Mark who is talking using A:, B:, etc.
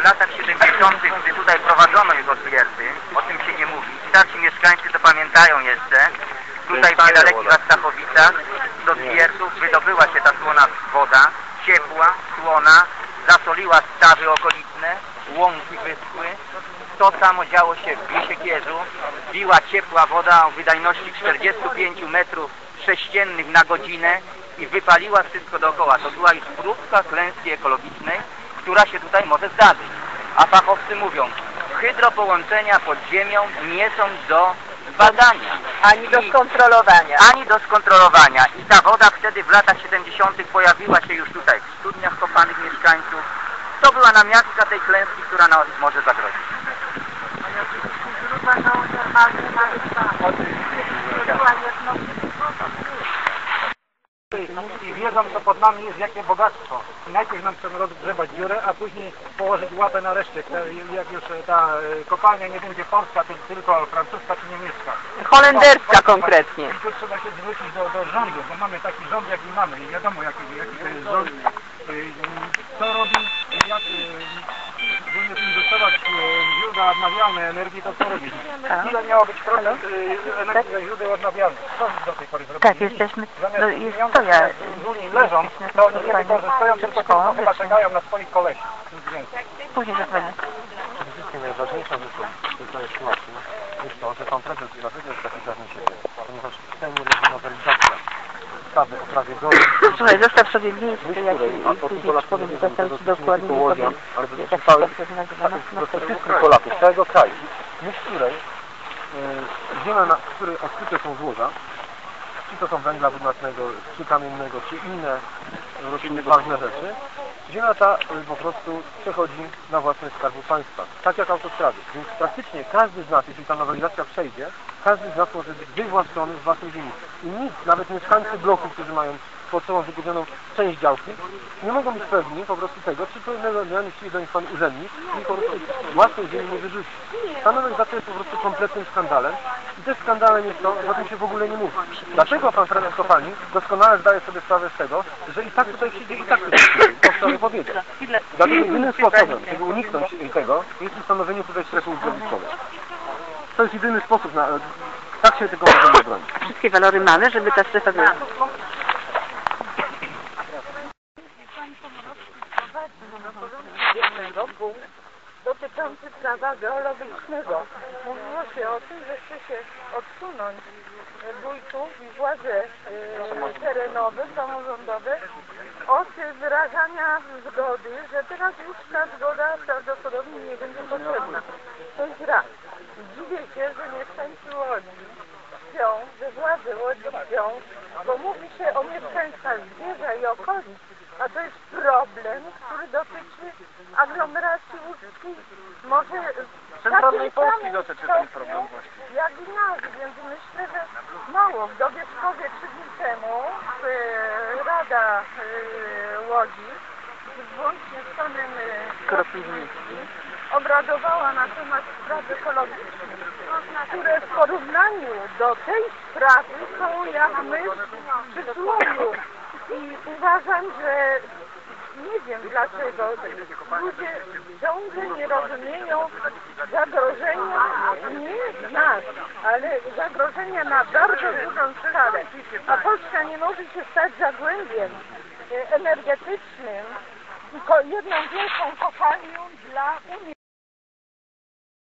A: w latach 70., gdy tutaj prowadzono jego twierdy, o tym się nie mówi. Starsi mieszkańcy to pamiętają jeszcze. Tutaj w niedalekich Astachowicach do twierdzów wydobyła się ta słona woda, ciepła, słona, zasoliła stawy okoliczne, łąki wyschły. To samo działo się w Biesiekierzu. Biła ciepła woda o wydajności 45 metrów sześciennych na godzinę i wypaliła wszystko dookoła. To była już próbka klęski ekologicznej, która się tutaj może zdarzyć. A fachowcy mówią, hydropołączenia pod ziemią nie są do badania.
B: Ani do
A: I-
B: skontrolowania.
A: ani do skontrolowania. I ta woda wtedy w latach 70. pojawiła się już tutaj w studniach kopanych mieszkańców. To była namiastka tej klęski, która nas może zagrozić.
C: Wiedzą, co pod nami jest, jakie bogactwo. Najpierw nam chcą rozgrzebać dziurę, a później położyć łapę na reszcie. Jak już e, ta e, kopalnia nie będzie polska, tylko francuska czy niemiecka.
B: Holenderska konkretnie.
C: I tu trzeba się zwrócić do, do rządu, bo mamy taki rząd, jaki mamy i wiadomo, jaki, jaki to jest rząd, y, co robi, jak zamiast inwestować y, źródła odnawialne energii, to co robi? Ile miało być procent y, energii ze źródeł odnawialnych? Co do tej pory zrobili?
D: Tak, jesteśmy,
C: Zamiast
D: no jest to ja.
C: w Unii leżą, to oni nie wykorzystują, tylko tylko chyba czekają na swoich kolesi.
D: Później zadzwonię.
E: Oczywiście najważniejszą rzeczą w tej sytuacji jest to, że pan prezes dlatego jest taki pewny siebie, ponieważ w Sejmie leży nowelizacja ustawy o prawie geodu,
D: Słuchaj, zostaw sobie miejsce, jak i później powiem,
E: nie to
D: ci
E: nie
D: dokładnie powiem, jak to no, no,
E: dotyczy
D: to
E: wszystkich Polaków, całego kraju, w której e, ziemia, na której odkryte są złoża, czy to są węgla brunatnego, czy kamiennego, czy inne rośliny, ważne rzeczy, ziemia ta e, po prostu przechodzi na własność Skarbu Państwa, tak jak autostrady. Więc praktycznie każdy z nas, jeśli ta nowelizacja przejdzie, każdy z nas może być wywłaszczony z własnej ziemi. I nic, nawet mieszkańcy bloku, którzy mają pod sobą wykupioną część działki, nie mogą być pewni po prostu tego, czy przyjdzie do nich pan urzędnik i po prostu własnej ziemi nie wyrzuci. Ta nowelizacja jest po prostu kompletnym skandalem i też skandalem jest to, że o tym się w ogóle nie mówi. Dlaczego pan prezes Kopalni doskonale zdaje sobie sprawę z tego, że i tak tutaj przyjdzie i tak coś przyjdzie. To wczoraj powiedział. Dlatego jedynym sposobem, żeby uniknąć tego, jest ustanowienie tutaj strefy uzdrowiskowej. To jest jedyny sposób na... Tak się tego możemy obronić.
D: Wszystkie walory mamy, żeby ta strefa była.
B: Dotyczący prawa geologicznego. Mówiło się o tym, że chce się odsunąć wójtów i władze e, terenowe, samorządowe od wyrażania zgody, że teraz już ta zgoda prawdopodobnie nie będzie potrzebna. To jest raz. Dziwię się, że mieszkańcy Łodzi śpią, że władze Łodzi śpią, bo mieszkańcach Zwierza i okolic, a to jest problem, który dotyczy aglomeracji łódzkiej, może
C: Centralnej Polski dotyczy ten problem właśnie.
B: Jak i nas, więc myślę, że mało. W Dobieszkowie trzy dni temu e, Rada e, Łodzi włącznie z panem e, Kropiwnickim obradowała na temat spraw ekologicznych, które w porównaniu do tej sprawy są jak w przysłowiu. I uważam, że nie wiem dlaczego ludzie ciągle nie rozumieją zagrożenia nie nas, ale zagrożenia na bardzo dużą skalę. A Polska nie może się stać zagłębiem e, energetycznym, tylko jedną wielką kopalnią dla Unii.